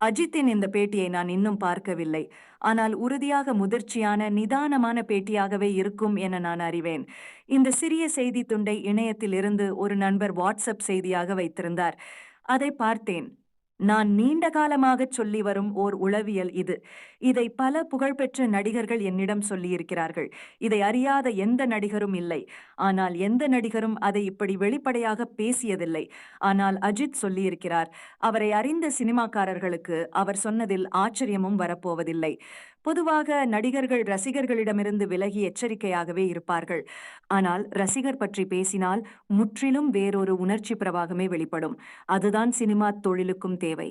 அஜித்தின் இந்த பேட்டியை நான் இன்னும் பார்க்கவில்லை. ஆனால் உறுதியாக முதிர்ச்சியான நிதானமான பேட்டியாகவே இருக்கும் என நான் அறிவேன். இந்த சிறிய செய்தி துண்டை இணையத்தில் இருந்து ஒரு நண்பர் வாட்ஸ்அப் செய்தியாக வைத்திருந்தார். அதை பார்த்தேன். நான் நீண்ட காலமாகச் சொல்லி வரும் ஓர் உளவியல் இது. இதை பல புகழ்பெற்ற நடிகர்கள் என்னிடம் சொல்லியிருக்கிறார்கள். இதை அறியாத எந்த நடிகரும் இல்லை. ஆனால் எந்த நடிகரும் அதை இப்படி வெளிப்படையாக பேசியதில்லை. ஆனால் அஜித் சொல்லியிருக்கிறார் அவரை அறிந்த சினிமாக்காரர்களுக்கு அவர் சொன்னதில் ஆச்சரியமும் வரப்போவதில்லை. பொதுவாக நடிகர்கள் ரசிகர்களிடமிருந்து விலகி எச்சரிக்கையாகவே இருப்பார்கள். ஆனால் ரசிகர் பற்றி பேசினால் முற்றிலும் வேறொரு உணர்ச்சி பிரவாகமே வெளிப்படும். அதுதான் சினிமா தொழிலுக்கும் தேவை.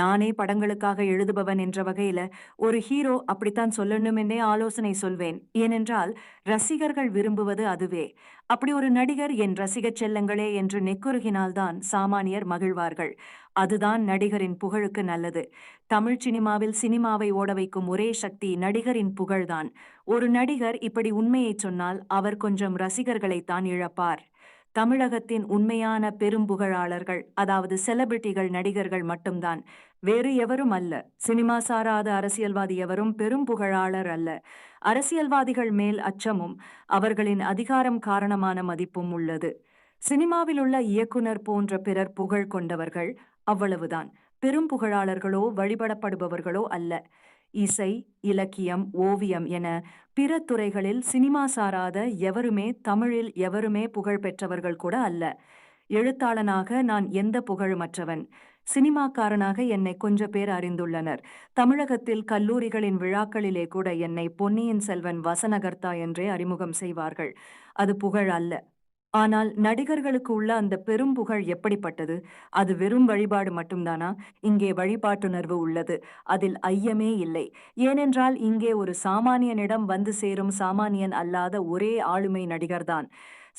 நானே படங்களுக்காக எழுதுபவன் என்ற வகையில ஒரு ஹீரோ அப்படித்தான் சொல்லணுமென்னே ஆலோசனை சொல்வேன். ஏனென்றால் ரசிகர்கள் விரும்புவது அதுவே. அப்படி ஒரு நடிகர் என் ரசிகச் செல்லங்களே என்று நெக்குருகினால்தான் சாமானியர் மகிழ்வார்கள். அதுதான் நடிகரின் புகழுக்கு நல்லது. தமிழ் சினிமாவில் சினிமாவை ஓட வைக்கும் ஒரே சக்தி நடிகரின் புகழ்தான். ஒரு நடிகர் இப்படி உண்மையை சொன்னால் அவர் கொஞ்சம் ரசிகர்களைத்தான் இழப்பார். தமிழகத்தின் உண்மையான பெரும்புகழாளர்கள் அதாவது செலிபிரிட்டிகள் நடிகர்கள் மட்டும்தான். வேறு எவரும் அல்ல. சினிமா சாராத அரசியல்வாதி எவரும் பெரும் புகழாளர் அல்ல. அரசியல்வாதிகள் மேல் அச்சமும் அவர்களின் அதிகாரம் காரணமான மதிப்பும் உள்ளது. சினிமாவில் உள்ள இயக்குனர் போன்ற பிறர் புகழ் கொண்டவர்கள் அவ்வளவுதான். பெரும் புகழாளர்களோ வழிபடப்படுபவர்களோ அல்ல. இசை இலக்கியம் ஓவியம் என பிற துறைகளில் சினிமா சாராத எவருமே தமிழில் எவருமே புகழ் பெற்றவர்கள் கூட அல்ல. எழுத்தாளனாக நான் எந்த புகழுமற்றவன்? சினிமாக்காரனாக என்னை கொஞ்ச பேர் அறிந்துள்ளனர். தமிழகத்தில் கல்லூரிகளின் விழாக்களிலே கூட என்னை பொன்னியின் செல்வன் வசனகர்த்தா என்றே அறிமுகம் செய்வார்கள். அது புகழ் அல்ல. ஆனால் நடிகர்களுக்கு உள்ள அந்த பெரும் புகழ் எப்படிப்பட்டது? அது வெறும் வழிபாடு மட்டும்தானா? இங்கே வழிபாட்டுணர்வு உள்ளது. அதில் ஐயமே இல்லை. ஏனென்றால் இங்கே ஒரு சாமானியனிடம் வந்து சேரும் சாமானியன் அல்லாத ஒரே ஆளுமை நடிகர்தான்.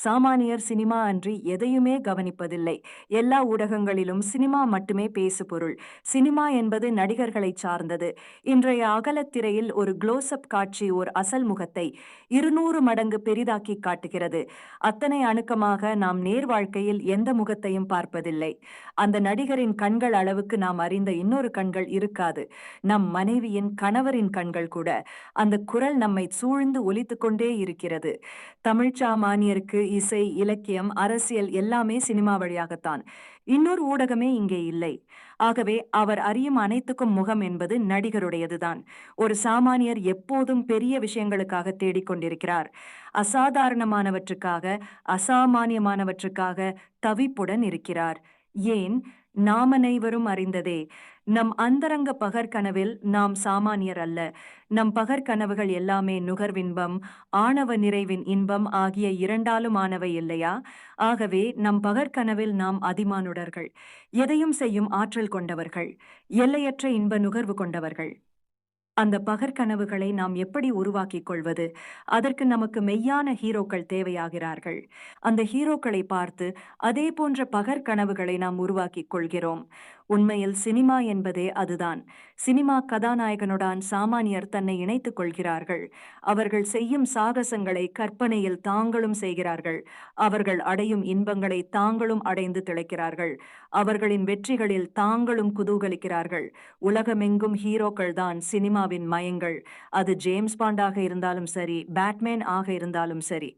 சாமானியர் சினிமா அன்றி எதையுமே கவனிப்பதில்லை. எல்லா ஊடகங்களிலும் சினிமா மட்டுமே பேசு பொருள் சினிமா என்பது நடிகர்களை சார்ந்தது. இன்றைய அகலத்திரையில் ஒரு க்ளோஸ்அப் காட்சி ஓர் அசல் முகத்தை இருநூறு மடங்கு பெரிதாக்கி காட்டுகிறது. அத்தனை அணுக்கமாக நாம் நேர் வாழ்க்கையில் எந்த முகத்தையும் பார்ப்பதில்லை. அந்த நடிகரின் கண்கள் அளவுக்கு நாம் அறிந்த இன்னொரு கண்கள் இருக்காது. நம் மனைவியின் கணவரின் கண்கள் கூட. அந்த குரல் நம்மை சூழ்ந்து ஒலித்துக்கொண்டே இருக்கிறது. தமிழ் சாமானியருக்கு இசை இலக்கியம் அரசியல் எல்லாமே சினிமா வழியாகத்தான். இன்னொரு ஊடகமே இங்கே இல்லை. ஆகவே அவர் அறியும் அனைத்துக்கும் முகம் என்பது நடிகருடையதுதான். ஒரு சாமானியர் எப்போதும் பெரிய விஷயங்களுக்காக தேடிக்கொண்டிருக்கிறார் அசாதாரணமானவற்றுக்காக அசாமானியமானவற்றுக்காக தவிப்புடன் இருக்கிறார். ஏன்? நாம் அனைவரும் அறிந்ததே. நம் அந்தரங்க பகற்கனவில் நாம் சாமானியர் அல்ல. நம் பகற்கனவுகள் எல்லாமே நுகர்வின்பம் ஆணவ நிறைவின் இன்பம் ஆகிய இரண்டாலும் ஆனவை இல்லையா? ஆகவே நம் பகற்கனவில் நாம் அதிமானுடர்கள். எதையும் செய்யும் ஆற்றல் கொண்டவர்கள். எல்லையற்ற இன்ப நுகர்வு கொண்டவர்கள். அந்த பகற்கனவுகளை நாம் எப்படி உருவாக்கிக் கொள்வது அதற்கு நமக்கு மெய்யான ஹீரோக்கள் தேவையாகிறார்கள். அந்த ஹீரோக்களை பார்த்து அதே போன்ற பகற்கனவுகளை நாம் உருவாக்கிக் கொள்கிறோம். உண்மையில் சினிமா என்பதே அதுதான். சினிமா கதாநாயகனுடன் சாமானியர் தன்னை இணைத்துக் கொள்கிறார்கள். அவர்கள் செய்யும் சாகசங்களை கற்பனையில் தாங்களும் செய்கிறார்கள். அவர்கள் அடையும் இன்பங்களை தாங்களும் அடைந்து திளைக்கிறார்கள். அவர்களின் வெற்றிகளில் தாங்களும் குதூகலிக்கிறார்கள். உலகமெங்கும் ஹீரோக்கள் தான் சினிமாவின் மயங்கள். அது ஜேம்ஸ் பாண்டாக இருந்தாலும் சரி பேட்மேன் ஆக இருந்தாலும் சரி.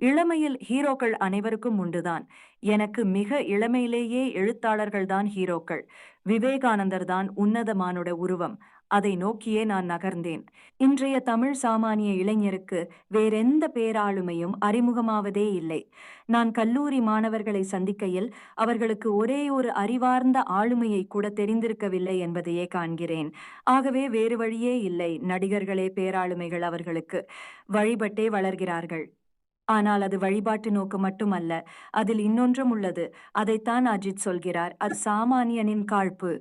இளமையில் ஹீரோக்கள் அனைவருக்கும் உண்டுதான். எனக்கு மிக இளமையிலேயே எழுத்தாளர்கள் தான் ஹீரோக்கள். விவேகானந்தர் தான் உன்னதமானோட உருவம். அதை நோக்கியே நான் நகர்ந்தேன். இன்றைய தமிழ் சாமானிய இளைஞருக்கு வேறெந்த பேராளுமையும் அறிமுகமாவதே இல்லை. நான் கல்லூரி மாணவர்களை சந்திக்கையில் அவர்களுக்கு ஒரே ஒரு அறிவார்ந்த ஆளுமையை கூட தெரிந்திருக்கவில்லை என்பதையே காண்கிறேன். ஆகவே வேறு வழியே இல்லை நடிகர்களே பேராளுமைகள் அவர்களுக்கு. வழிபட்டே வளர்கிறார்கள். ஆனால் அது வழிபாட்டு நோக்கு மட்டுமல்ல அதில் இன்னொன்றும் உள்ளது. அதைத்தான் அஜித் சொல்கிறார். அது சாமானியனின் காழ்ப்பு.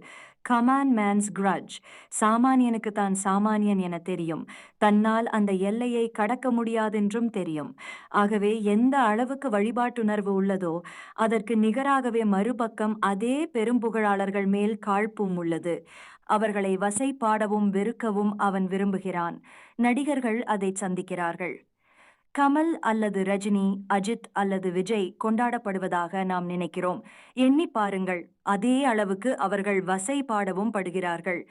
கமான் மேன்ஸ் கிரட்ஜ் சாமானியனுக்கு தான் சாமானியன் என தெரியும். தன்னால் அந்த எல்லையை கடக்க முடியாதென்றும் தெரியும். ஆகவே எந்த அளவுக்கு வழிபாட்டுணர்வு உள்ளதோ அதற்கு நிகராகவே மறுபக்கம் அதே பெரும்புகழாளர்கள் மேல் காழ்ப்பும் உள்ளது. அவர்களை வசை பாடவும் வெறுக்கவும் அவன் விரும்புகிறான். நடிகர்கள் அதை சந்திக்கிறார்கள். கமல் அல்லது ரஜினி அஜித் அல்லது விஜய் கொண்டாடப்படுவதாக நாம் நினைக்கிறோம். எண்ணி பாருங்கள் அதே அளவுக்கு அவர்கள் வசை பாடவும் படுகிறார்கள்.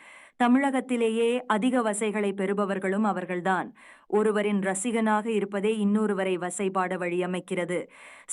தமிழகத்திலேயே அதிக வசைகளை பெறுபவர்களும் அவர்கள்தான். ஒருவரின் ரசிகனாக இருப்பதே இன்னொருவரை வசைபாட வழியமைக்கிறது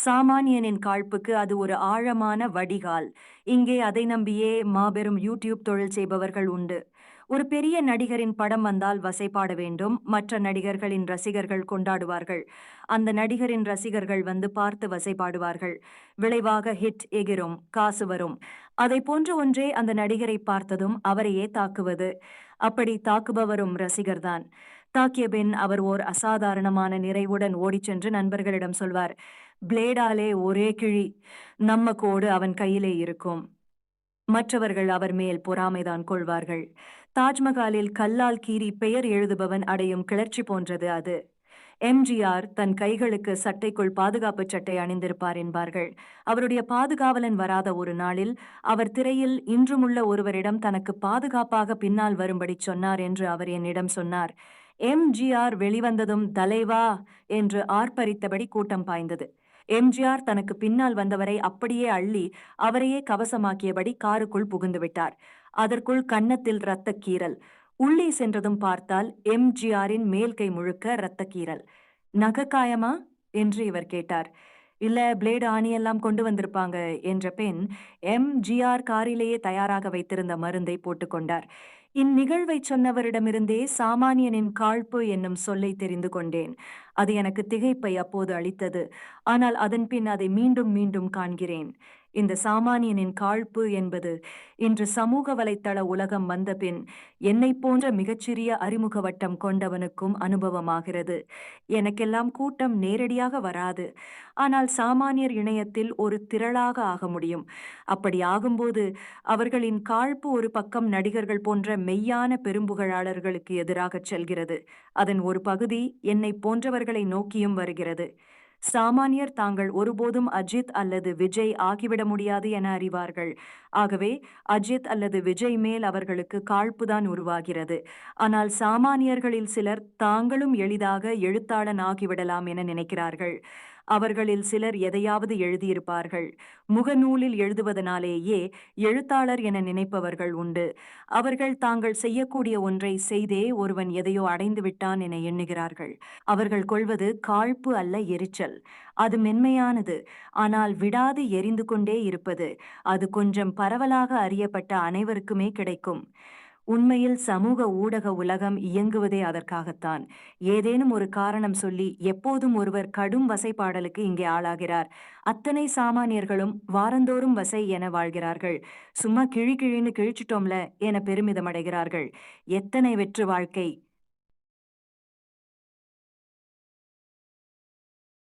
சாமானியனின் காழ்ப்புக்கு அது ஒரு ஆழமான வடிகால். இங்கே அதை நம்பியே மாபெரும் யூடியூப் தொழில் செய்பவர்கள் உண்டு. ஒரு பெரிய நடிகரின் படம் வந்தால் வசைப்பாட வேண்டும். மற்ற நடிகர்களின் ரசிகர்கள் கொண்டாடுவார்கள். அந்த நடிகரின் ரசிகர்கள் வந்து பார்த்து வசைப்பாடுவார்கள் விளைவாக ஹிட் எகிரும் காசு வரும். அதை போன்ற ஒன்றே அந்த நடிகரை பார்த்ததும் அவரையே தாக்குவது. அப்படி தாக்குபவரும் ரசிகர்தான். தாக்கிய பின் அவர் ஓர் அசாதாரணமான நிறைவுடன் ஓடிச் சென்று நண்பர்களிடம் சொல்வார் பிளேடாலே ஒரே கிழி. நம்ம கோடு அவன் கையிலே இருக்கும். மற்றவர்கள் அவர் மேல் பொறாமைதான் கொள்வார்கள். தாஜ்மஹாலில் கல்லால் கீறி பெயர் எழுதுபவன் அடையும் கிளர்ச்சி போன்றது அது. எம்ஜிஆர் தன் கைகளுக்கு சட்டைக்குள் பாதுகாப்பு சட்டை அணிந்திருப்பார் என்பார்கள். அவருடைய பாதுகாவலன் வராத ஒரு நாளில் அவர் திரையில் இன்றுமுள்ள ஒருவரிடம் தனக்கு பாதுகாப்பாக பின்னால் வரும்படி சொன்னார் என்று அவர் என்னிடம் சொன்னார். எம்ஜிஆர் வெளிவந்ததும் தலைவா என்று ஆர்ப்பரித்தபடி கூட்டம் பாய்ந்தது. எம்ஜிஆர் தனக்கு பின்னால் வந்தவரை அப்படியே அள்ளி அவரையே கவசமாக்கியபடி காருக்குள் புகுந்து விட்டார். அதற்குள் கன்னத்தில் இரத்த கீறல் உள்ளே சென்றதும் பார்த்தால் எம்ஜிஆரின் மேல் கை முழுக்க இரத்த கீறல் நகக்காயமா? என்று இவர் கேட்டார். இல்ல பிளேடு ஆணியெல்லாம் கொண்டு வந்திருப்பாங்க என்ற பெண் எம்ஜிஆர் காரிலேயே தயாராக வைத்திருந்த மருந்தை போட்டுக்கொண்டார் இந்நிகழ்வை சொன்னவரிடமிருந்தே சாமானியனின் காழ்ப்பு என்னும் சொல்லை தெரிந்து கொண்டேன். அது எனக்கு திகைப்பை அப்போது அளித்தது. ஆனால் அதன் பின் அதை மீண்டும் மீண்டும் காண்கிறேன். இந்த சாமானியனின் காழ்ப்பு என்பது இன்று சமூக வலைத்தள உலகம் வந்த பின் போன்ற மிகச்சிறிய அறிமுக வட்டம் கொண்டவனுக்கும் அனுபவமாகிறது. எனக்கெல்லாம் கூட்டம் நேரடியாக வராது. ஆனால் சாமானியர் இணையத்தில் ஒரு திரளாக ஆக முடியும். அப்படி ஆகும்போது அவர்களின் காழ்ப்பு ஒரு பக்கம் நடிகர்கள் போன்ற மெய்யான பெரும்புகழாளர்களுக்கு எதிராகச் செல்கிறது. அதன் ஒரு பகுதி என்னை போன்றவர்களை நோக்கியும் வருகிறது. சாமானியர் தாங்கள் ஒருபோதும் அஜித் அல்லது விஜய் ஆகிவிட முடியாது என அறிவார்கள். ஆகவே அஜித் அல்லது விஜய் மேல் அவர்களுக்கு காழ்ப்புதான் உருவாகிறது. ஆனால் சாமானியர்களில் சிலர் தாங்களும் எளிதாக எழுத்தாளன் ஆகிவிடலாம் என நினைக்கிறார்கள். அவர்களில் சிலர் எதையாவது எழுதியிருப்பார்கள். முகநூலில் எழுதுவதனாலேயே எழுத்தாளர் என நினைப்பவர்கள் உண்டு. அவர்கள் தாங்கள் செய்யக்கூடிய ஒன்றை செய்தே ஒருவன் எதையோ அடைந்து விட்டான் என எண்ணுகிறார்கள். அவர்கள் கொள்வது காழ்ப்பு அல்ல எரிச்சல். ஆற்றல் அது மென்மையானது. ஆனால் விடாது எரிந்து கொண்டே இருப்பது. அது கொஞ்சம் பரவலாக அறியப்பட்ட அனைவருக்குமே கிடைக்கும். உண்மையில் சமூக ஊடக உலகம் இயங்குவதே அதற்காகத்தான். ஏதேனும் ஒரு காரணம் சொல்லி எப்போதும் ஒருவர் கடும் வசைப்பாடலுக்கு இங்கே ஆளாகிறார். அத்தனை சாமானியர்களும் வாரந்தோறும் வசை என வாழ்கிறார்கள். சும்மா கிழி கிழின்னு கிழிச்சிட்டோம்ல என பெருமிதம் அடைகிறார்கள் எத்தனை வெற்று வாழ்க்கை.